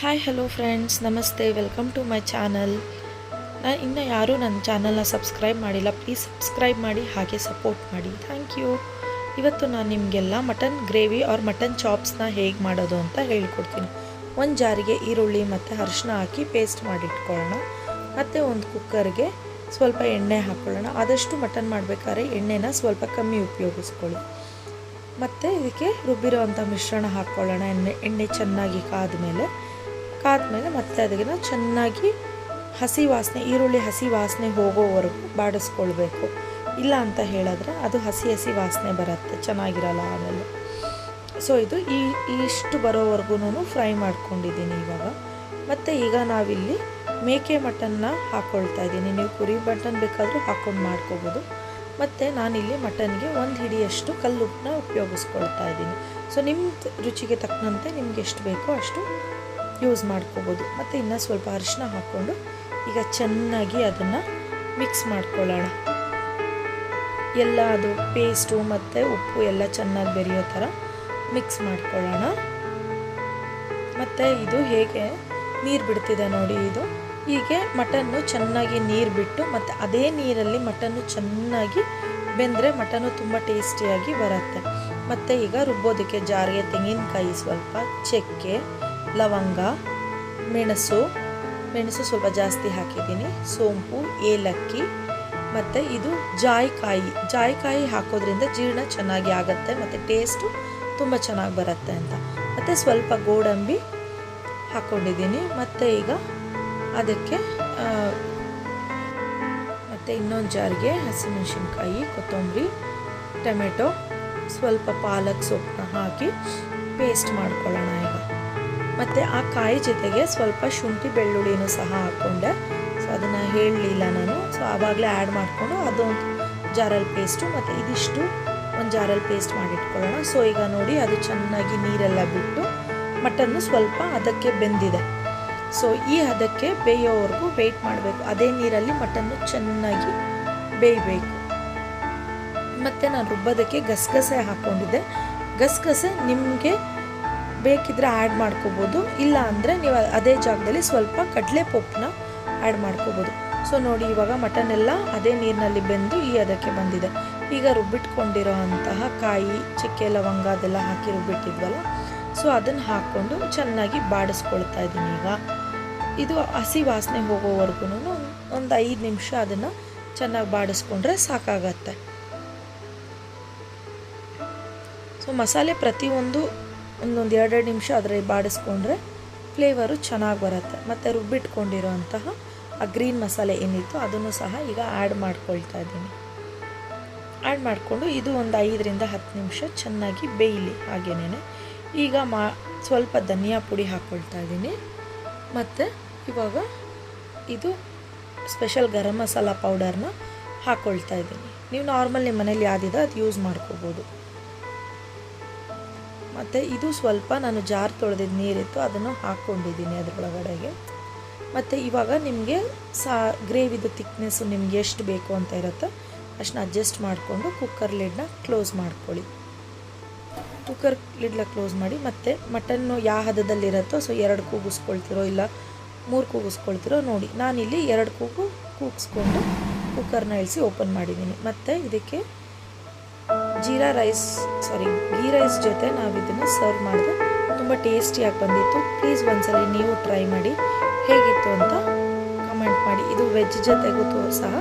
Hi hello friends ನಮಸ್ತೆ welcome to my channel ನಾನು ಇನ್ನು ಯಾರೂ ನನ್ನ ಚಾನಲ್ನ ಸಬ್ಸ್ಕ್ರೈಬ್ ಮಾಡಿಲ್ಲ. ಪ್ಲೀಸ್ ಸಬ್ಸ್ಕ್ರೈಬ್ ಮಾಡಿ, ಹಾಗೆ ಸಪೋರ್ಟ್ ಮಾಡಿ. ಥ್ಯಾಂಕ್ ಯು ಇವತ್ತು ನಾನು ನಿಮಗೆಲ್ಲ ಮಟನ್ ಗ್ರೇವಿ ಆರ್ ಮಟನ್ ಚಾಪ್ಸ್ನ ಹೇಗೆ ಮಾಡೋದು ಅಂತ ಹೇಳ್ಕೊಡ್ತೀನಿ. ಒಂದು ಜಾರಿಗೆ ಈರುಳ್ಳಿ ಮತ್ತು ಅರಿಶಿನ ಹಾಕಿ ಪೇಸ್ಟ್ ಮಾಡಿಟ್ಕೊಳ್ಳೋಣ ಮತ್ತು ಒಂದು ಕುಕ್ಕರ್ಗೆ ಸ್ವಲ್ಪ ಎಣ್ಣೆ ಹಾಕ್ಕೊಳ್ಳೋಣ ಆದಷ್ಟು ಮಟನ್ ಮಾಡಬೇಕಾದ್ರೆ ಎಣ್ಣೆನ ಸ್ವಲ್ಪ ಕಮ್ಮಿ ಉಪಯೋಗಿಸ್ಕೊಳ್ಳಿ. ಮತ್ತು ಇದಕ್ಕೆ ರುಬ್ಬಿರೋ ಅಂಥ ಮಿಶ್ರಣ ಹಾಕ್ಕೊಳ್ಳೋಣ ಎಣ್ಣೆ ಎಣ್ಣೆ ಚೆನ್ನಾಗಿ ಕಾದ್ಮೇಲೆ ಕಾದ್ಮೇಲೆ ಮತ್ತೆ ಅದನ್ನು ಚೆನ್ನಾಗಿ ಹಸಿ ವಾಸನೆ, ಈರುಳ್ಳಿ ಹಸಿ ವಾಸನೆ ಹೋಗೋವರೆಗೂ ಬಾಡಿಸ್ಕೊಳ್ಬೇಕು. ಇಲ್ಲ ಅಂತ ಹೇಳಿದ್ರೆ ಅದು ಹಸಿ ಹಸಿ ವಾಸನೆ ಬರುತ್ತೆ, ಚೆನ್ನಾಗಿರಲ್ಲ ಆಮೇಲೆ. ಸೊ ಇದು ಈ ಇಷ್ಟು ಬರೋವರೆಗೂ ಫ್ರೈ ಮಾಡ್ಕೊಂಡಿದ್ದೀನಿ ಇವಾಗ. ಮತ್ತು ಈಗ ನಾವಿಲ್ಲಿ ಮೇಕೆ ಮಟನ್ನ ಹಾಕ್ಕೊಳ್ತಾ ಇದ್ದೀನಿ. ನೀವು ಕುರಿ ಮಟನ್ ಬೇಕಾದರೂ ಹಾಕ್ಕೊಂಡು ಮಾಡ್ಕೋಬೋದು. ಮತ್ತು ನಾನಿಲ್ಲಿ ಮಟನ್ಗೆ ಒಂದು ಹಿಡಿಯಷ್ಟು ಕಲ್ಲುಪ್ಪನ್ನ ಉಪಯೋಗಿಸ್ಕೊಳ್ತಾ ಇದ್ದೀನಿ. ಸೊ ನಿಮ್ಮ ರುಚಿಗೆ ತಕ್ಕಂತೆ ನಿಮ್ಗೆ ಎಷ್ಟು ಬೇಕೋ ಅಷ್ಟು ಯೂಸ್ ಮಾಡ್ಕೋಬೋದು. ಮತ್ತು ಇನ್ನು ಸ್ವಲ್ಪ ಅರಿಶಿನ ಹಾಕ್ಕೊಂಡು ಈಗ ಚೆನ್ನಾಗಿ ಅದನ್ನು ಮಿಕ್ಸ್ ಮಾಡ್ಕೊಳ್ಳೋಣ. ಎಲ್ಲ ಅದು ಪೇಸ್ಟು ಮತ್ತು ಉಪ್ಪು ಎಲ್ಲ ಚೆನ್ನಾಗಿ ಬೆರೆಯೋ ಥರ ಮಿಕ್ಸ್ ಮಾಡ್ಕೊಳ್ಳೋಣ. ಮತ್ತು ಇದು ಹೇಗೆ ನೀರು ಬಿಡ್ತಿದೆ ನೋಡಿ ಇದು. ಹೀಗೆ ಮಟನ್ನು ಚೆನ್ನಾಗಿ ನೀರು ಬಿಟ್ಟು ಮತ್ತು ಅದೇ ನೀರಲ್ಲಿ ಮಟನ್ನು ಚೆನ್ನಾಗಿ ಬೆಂದರೆ ಮಟನ್ನು ತುಂಬ ಟೇಸ್ಟಿಯಾಗಿ ಬರುತ್ತೆ. ಮತ್ತು ಈಗ ರುಬ್ಬೋದಕ್ಕೆ ಜಾರಿಗೆ ತೆಂಗಿನಕಾಯಿ ಸ್ವಲ್ಪ, ಚಕ್ಕೆ ಲವಂಗ, ಮೆಣಸು ಮೆಣಸು ಸ್ವಲ್ಪ ಜಾಸ್ತಿ ಹಾಕಿದ್ದೀನಿ, ಸೋಂಪು, ಏಲಕ್ಕಿ, ಮತ್ತು ಇದು ಜಾಯಿಕಾಯಿ. ಜಾಯಿಕಾಯಿ ಹಾಕೋದ್ರಿಂದ ಜೀರ್ಣ ಚೆನ್ನಾಗಿ ಆಗುತ್ತೆ, ಮತ್ತು ಟೇಸ್ಟು ತುಂಬ ಚೆನ್ನಾಗಿ ಬರುತ್ತೆ ಅಂತ. ಮತ್ತು ಸ್ವಲ್ಪ ಗೋಡಂಬಿ ಹಾಕ್ಕೊಂಡಿದ್ದೀನಿ ಮತ್ತು ಈಗ ಅದಕ್ಕೆ ಮತ್ತು ಇನ್ನೊಂದು ಜಾರಿಗೆ ಹಸಿಮೆಣಸಿನ್ಕಾಯಿ, ಕೊತ್ತಂಬರಿ, ಟೊಮೆಟೊ, ಸ್ವಲ್ಪ ಪಾಲಕ್ ಸೊಪ್ಪನ್ನ ಹಾಕಿ ಪೇಸ್ಟ್ ಮಾಡ್ಕೊಳ್ಳೋಣ ಈಗ. ಮತ್ತು ಆ ಕಾಯಿ ಜೊತೆಗೆ ಸ್ವಲ್ಪ ಶುಂಠಿ ಬೆಳ್ಳುಳ್ಳಿನೂ ಸಹ ಹಾಕ್ಕೊಂಡೆ. ಸೊ ಅದನ್ನು ಹೇಳಲಿಲ್ಲ ನಾನು. ಸೊ ಆವಾಗಲೇ ಆ್ಯಡ್ ಮಾಡಿಕೊಂಡು ಅದೊಂದು ಜಾರಲ್ ಪೇಸ್ಟು ಮತ್ತು ಇದಿಷ್ಟು ಒಂದು ಜಾರಲ್ಲಿ ಪೇಸ್ಟ್ ಮಾಡಿಟ್ಕೊಳ್ಳೋಣ. ಸೊ ಈಗ ನೋಡಿ ಅದು ಚೆನ್ನಾಗಿ ನೀರೆಲ್ಲ ಬಿಟ್ಟು ಮಟನ್ನು ಸ್ವಲ್ಪ ಅದಕ್ಕೆ ಬೆಂದಿದೆ. ಸೊ ಈ ಅದಕ್ಕೆ ಬೇಯೋವರೆಗೂ ವೆಯ್ಟ್ ಮಾಡಬೇಕು. ಅದೇ ನೀರಲ್ಲಿ ಮಟನ್ನು ಚೆನ್ನಾಗಿ ಬೇಯಬೇಕು. ಮತ್ತು ನಾನು ರುಬ್ಬೋದಕ್ಕೆ ಗಸಗಸೆ ಹಾಕ್ಕೊಂಡಿದ್ದೆ ಗಸಗಸೆ ನಿಮಗೆ ಬೇಕಿದ್ರೆ ಆ್ಯಡ್ ಮಾಡ್ಕೋಬೋದು. ಇಲ್ಲ ಅಂದರೆ ನೀವು ಅದೇ ಜಾಗದಲ್ಲಿ ಸ್ವಲ್ಪ ಕಡಲೆ ಪೊಪ್ಪನ್ನ ಆ್ಯಡ್ ಮಾಡ್ಕೋಬೋದು. ಸೊ ನೋಡಿ ಇವಾಗ ಮಟನ್ ಎಲ್ಲ ಅದೇ ನೀರಿನಲ್ಲಿ ಬೆಂದು ಈ ಅದಕ್ಕೆ ಬಂದಿದೆ. ಈಗ ರುಬ್ಬಿಟ್ಕೊಂಡಿರೋ ಅಂತಹ ಕಾಯಿ, ಚಕ್ಕೆ, ಲವಂಗ ಅದೆಲ್ಲ ಹಾಕಿ ರುಬ್ಬಿಟ್ಟಿದ್ವಲ್ಲ ಸೊ ಅದನ್ನು ಹಾಕ್ಕೊಂಡು ಚೆನ್ನಾಗಿ ಬಾಡಿಸ್ಕೊಳ್ತಾ ಇದ್ದೀನಿ ಈಗ. ಇದು ಹಸಿ ವಾಸನೆ ಹೋಗೋವರೆಗೂ ಒಂದು ಐದು ನಿಮಿಷ ಅದನ್ನು ಚೆನ್ನಾಗಿ ಬಾಡಿಸ್ಕೊಂಡ್ರೆ ಸಾಕಾಗತ್ತೆ. ಸೊ ಮಸಾಲೆ ಪ್ರತಿಯೊಂದು ಒಂದೊಂದು ಎರಡೆರಡು ನಿಮಿಷ ಅದರಲ್ಲಿ ಬಾಡಿಸ್ಕೊಂಡ್ರೆ ಫ್ಲೇವರು ಚೆನ್ನಾಗಿ ಬರುತ್ತೆ. ಮತ್ತು ರುಬ್ಬಿಟ್ಕೊಂಡಿರೋ ಅಂತಹ ಆ ಗ್ರೀನ್ ಮಸಾಲೆ ಏನಿತ್ತು ಅದನ್ನು ಸಹ ಈಗ ಆ್ಯಡ್ ಮಾಡ್ಕೊಳ್ತಾ ಇದ್ದೀನಿ. ಆ್ಯಡ್ ಮಾಡಿಕೊಂಡು ಇದು ಒಂದು ಐದರಿಂದ ಹತ್ತು ನಿಮಿಷ ಚೆನ್ನಾಗಿ ಬೇಯಲಿ ಹಾಗೇನೇ ಈಗ ಮಾ ಸ್ವಲ್ಪ ಧನಿಯಾ ಪುಡಿ ಹಾಕ್ಕೊಳ್ತಾ ಇದ್ದೀನಿ. ಮತ್ತು ಇವಾಗ ಇದು ಸ್ಪೆಷಲ್ ಗರಂ ಮಸಾಲ ಪೌಡರ್ನ ಹಾಕ್ಕೊಳ್ತಾ ಇದ್ದೀನಿ. ನೀವು ನಾರ್ಮಲ್ ನಿಮ್ಮ ಮನೇಲಿ ಯಾವ್ದಿದೆ ಅದು ಯೂಸ್ ಮಾಡ್ಕೋಬೋದು. ಮತ್ತು ಇದು ಸ್ವಲ್ಪ ನಾನು ಜಾರ್ ತೊಳೆದಿದ್ದು ನೀರಿತ್ತು, ಅದನ್ನು ಹಾಕ್ಕೊಂಡಿದ್ದೀನಿ ಅದರೊಳಗಡೆಗೆ. ಮತ್ತು ಇವಾಗ ನಿಮಗೆ ಸಾ, ಗ್ರೇವಿದು ತಿಕ್ನೆಸ್ಸು ನಿಮ್ಗೆ ಎಷ್ಟು ಬೇಕು ಅಂತ ಇರುತ್ತೋ ಅಷ್ಟನ್ನ ಅಡ್ಜಸ್ಟ್ ಮಾಡಿಕೊಂಡು ಕುಕ್ಕರ್ ಲಿಡ್ನ ಕ್ಲೋಸ್ ಮಾಡ್ಕೊಳ್ಳಿ. ಕುಕ್ಕರ್ ಲಿಡ್ಲ ಕ್ಲೋಸ್ ಮಾಡಿ, ಮತ್ತು ಮಟನ್ನು ಯಾವ ಹದದಲ್ಲಿರುತ್ತೋ ಸೊ ಎರಡು ಕೂಗಿಸ್ಕೊಳ್ತಿರೋ, ಇಲ್ಲ ಮೂರು ಕೂಗಿಸ್ಕೊಳ್ತಿರೋ ನೋಡಿ. ನಾನಿಲ್ಲಿ ಎರಡು ಕೂಗು ಕೂಗಿಸ್ಕೊಂಡು ಕುಕ್ಕರ್ನ ಇಳಿಸಿ ಓಪನ್ ಮಾಡಿದ್ದೀನಿ. ಮತ್ತು ಇದಕ್ಕೆ jeera rice sorry ghee rice ಜೊತೆ ನಾವು ಇದನ್ನು ಸರ್ವ್ ಮಾಡಿದೆ. ತುಂಬ ಟೇಸ್ಟಿಯಾಗಿ ಬಂದಿತ್ತು. ಪ್ಲೀಸ್ ಒಂದ್ಸಲಿ ನೀವು ಟ್ರೈ ಮಾಡಿ. ಹೇಗಿತ್ತು ಅಂತ ಕಮೆಂಟ್ ಮಾಡಿ. ಇದು ವೆಜ್ ಜೊತೆಗೂ ಸಹ.